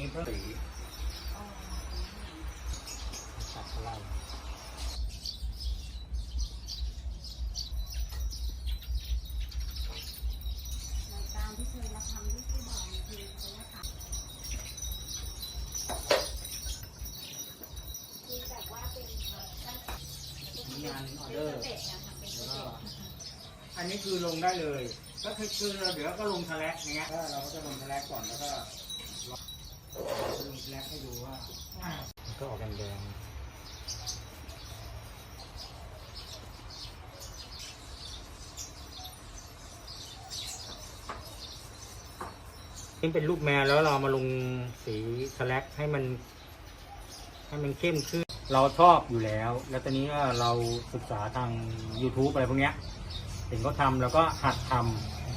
นี้พระศรีสัตว์เราอันนี้คือลงได้เลย ก็คือเดี๋ยวก็ลงทะเลกอย่างเงี้ยเราก็จะลงทะเลกก่อนแล้วก็ ก็ออกแดงนี่เป็นรูปแมวแล้วเรามาลงสีทะแลกให้มัน ให้มันเข้มขึ้น เราชอบอยู่แล้ว แล้วตอนนี้เราศึกษาทาง YouTube อะไรพวกเนี้ยเห็นเขาทำแล้วก็หัดท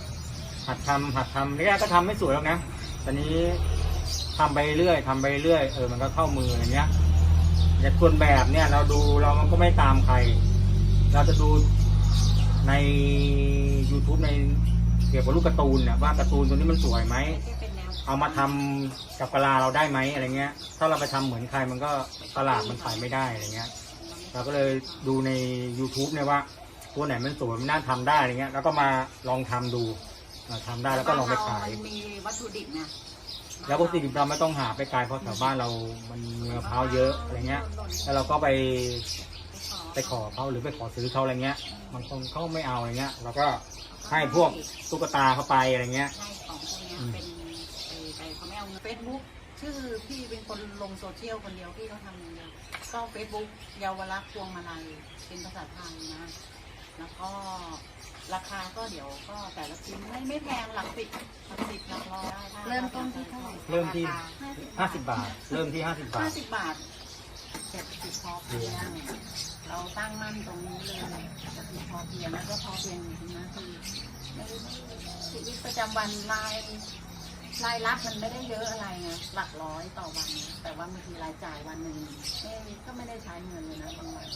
ำหัดทำหัดทำแรกก็ทำไม่สวยหรอกนะตอนนี้ ทำไปเรื่อยทำไปเรื่อยเออมันก็เข้ามืออย่างเงี้ยแต่ส่วนแบบเนี่ยเราดูเรามันก็ไม่ตามใคร เราจะดูใน YouTube ในเกี่ยวกับลูกการ์ตูนเนี่ยว่าการ์ตูนตัวนี้มันสวยไหมเอามาทำกับกลาเราได้ไหมอะไรเงี้ย ถ้าเราไปทำเหมือนใครมันก็ตลาดมันขายไม่ได้อะไรเงี้ย เราก็เลยดูใน YouTube เนี่ยว่า ตัวไหนมันสวยมันน่าทำได้อะไรเงี้ย แล้วก็มาลองทำดูอ่าทำได้แล้วก็ลองไปขายมีวัตถุดิบนะ แล้วปกติเราไม่ต้องหาไปไกลเพราะแถวบ้านเรามันมีมะพร้าวเยอะอะไรเงี้ย แล้วเราก็ไปไปขอเขาหรือไปขอซื้อเขาอะไรเงี้ยบางคนเขาไม่เอาอะไรเงี้ยเราก็ให้พวกตุ๊กตาเขาไปอะไรเงี้ยให้ของพวกเนี้ยเป็นไปไปเขาไม่เอาเงินเฟซบุ๊กชื่อพี่เป็นคนลงโซเชียลคนเดียวพี่เขาทำอย่างเดียวก็เฟซบุ๊กเยาวรักษณ์พวงมาลัยเป็นภาษาไทยนะ แล้วก็ราคาก็เดี๋ยวก็แต่ละชิ้นไม่ไม่แพงหลักสิบหลักสิบหลักร้อยได้ถ้าเริ่มต้นที่เท่าไหร่ เริ่มที่ห้าสิบบาท เริ่มที่ห้าสิบบาห้าท สิบบาทเศรษฐกิจพอเพียงเราตั้งมั่นตรงนี้เลยเศรษฐกิจพอเพียงแล้วก็พอเพียงจริงๆนะคือไม่ไม่ชีวิตประจำวันรายรายรับมันไม่ได้เยอะอะไรไงหลักร้อยต่อวันนะแต่ว่าบางทีรายจ่ายวันหนึ่งเอ้ยก็ไม่ได้ใช้เงินเลยนะบางวัน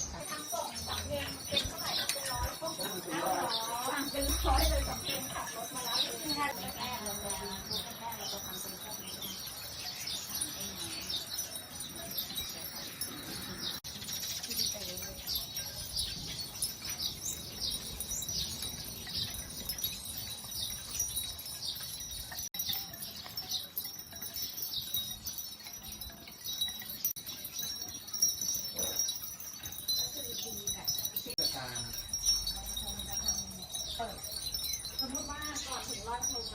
ใช้สมมติว่าก่อนถึงร้อยถุง